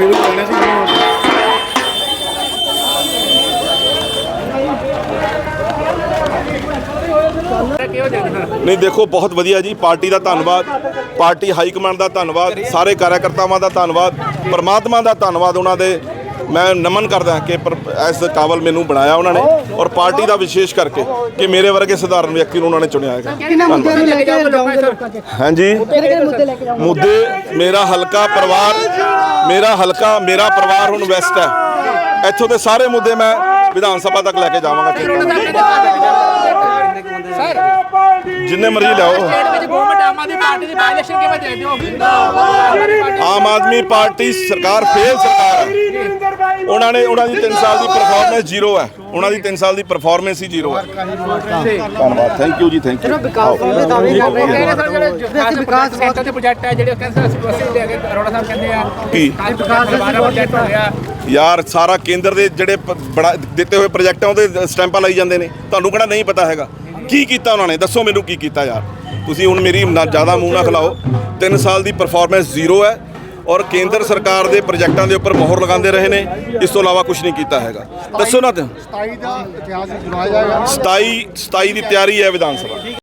ਫੇਰ ਕਰਨੇ ਸੀ ਨਹੀਂ, ਦੇਖੋ, ਬਹੁਤ ਵਧੀਆ ਜੀ। ਪਾਰਟੀ ਦਾ ਧੰਨਵਾਦ। ਪਾਰਟੀ ਹਾਈ ਕਮਾਂਡ ਦਾ ਧੰਨਵਾਦ। ਸਾਰੇ ਕਾਰਜਕਰਤਾਵਾਂ ਦਾ ਧੰਨਵਾਦ। ਪਰਮਾਤਮਾ ਦਾ ਧੰਨਵਾਦ ਉਹਨਾਂ ਦੇ। ਮੈਂ ਨਮਨ ਕਰਦਾ ਕਿ ਪਰ- ਇਸ ਕਾਬਲ ਮੈਨੂੰ ਬਣਾਇਆ ਉਹਨਾਂ ਨੇ ਔਰ ਪਾਰਟੀ ਦਾ ਵਿਸ਼ੇਸ਼ ਕਰਕੇ ਕਿ ਮੇਰੇ ਵਰਗੇ ਸਧਾਰਨ ਵਿਅਕਤੀ ਨੂੰ ਉਹਨਾਂ ਨੇ ਚੁਣਿਆ ਹੈਗਾ। ਕਿਹਨਾਂ ਮੁੱਦਿਆਂ ਨੂੰ ਲੈ ਕੇ ਜਾਓਗੇ ਲੋਕਾਂ 'ਚ ਹਾਂਜੀ। ਮੁੱਦੇ ਮੇਰਾ ਹਲਕਾ ਪਰਿਵਾਰ ਮੇਰਾ ਹਲਕਾ ਮੇਰਾ ਪਰਿਵਾਰ ਹੁਣ ਵੈਸਟ ਹੈ। ਇੱਥੋਂ ਦੇ ਸਾਰੇ ਮੁੱਦੇ ਮੈਂ ਵਿਧਾਨ ਸਭਾ ਤੱਕ ਲੈ ਕੇ ਜਾਵਾਂਗਾ। ਜਿੰਨੇ ਮਰਜ਼ੀ ਲਿਆਓ ਆਮ ਆਦਮੀ ਪਾਰਟੀ ਸਰਕਾਰ ਫੇਲ ਸਰਕਾਰ ਹੈ। ਉਹਨਾਂ ਨੇ ਉਹਨਾਂ ਦੀ 3 ਸਾਲ ਦੀ ਪਰਫਾਰਮੈਂਸ ਜ਼ੀਰੋ ਹੈ। ਉਹਨਾਂ ਦੀ 3 ਸਾਲ ਦੀ ਪਰਫਾਰਮੈਂਸ ਹੀ ਜ਼ੀਰੋ ਹੈ। ਧੰਨਵਾਦ। Thank you ji thank you ਵਿਕਾਸ ਦੇ ਦਾਅਵੇ ਕਰ ਰਹੇ ਨੇ ਵਿਕਾਸ ਸੈਂਟਰ ਦੇ ਪ੍ਰੋਜੈਕਟ ਹੈ ਜਿਹੜੇ ਕਹਿੰਦੇ ਅਸੀਂ ਅਸੀਂ ਦੇ ਕੇ ਅਰੋੜਾ ਸਾਹਿਬ ਕਹਿੰਦੇ ਆ। ਕੀ? ਵਿਕਾਸ ਦਾ ਪ੍ਰੋਜੈਕਟ ਹੋ ਗਿਆ ਯਾਰ ਸਾਰਾ ਕੇਂਦਰ ਦੇ ਜਿਹੜੇ ਦਿੱਤੇ ਹੋਏ ਪ੍ਰੋਜੈਕਟਾਂ ਉਹਦੇ ਸਟੈਂਪਾਂ ਲਾਈ ਜਾਂਦੇ ਨੇ। ਤੁਹਾਨੂੰ ਕਿਹੜਾ ਨਹੀਂ ਪਤਾ ਹੈਗਾ? ਕੀ ਕੀਤਾ ਉਹਨਾਂ ਨੇ? ਦੱਸੋ ਮੈਨੂੰ ਕੀ ਕੀਤਾ ਯਾਰ। ਤੁਸੀਂ ਹੁਣ ਮੇਰੀ ਨਾ ਜ਼ਿਆਦਾ ਮੂੰਹ ਨਾ ਖਲਾਓ। 3 ਸਾਲ ਦੀ ਪਰਫਾਰਮੈਂਸ ਜ਼ੀਰੋ ਹੈ ਔਰ ਕੇਂਦਰ ਸਰਕਾਰ ਦੇ ਪ੍ਰੋਜੈਕਟਾਂ ਦੇ ਉੱਪਰ ਮੋਹਰ ਲਗਾਉਂਦੇ ਰਹੇ ਨੇ। ਇਸ ਤੋਂ ਇਲਾਵਾ ਕੁਝ ਨਹੀਂ ਕੀਤਾ ਹੈਗਾ। ਦੱਸੋ ਨਾ 27 ਦਾ ਇਤਿਹਾਸ ਜੁੜਾਇਆ ਜਾਏਗਾ 27 27 ਦੀ ਤਿਆਰੀ ਹੈ ਵਿਧਾਨ ਸਭਾ।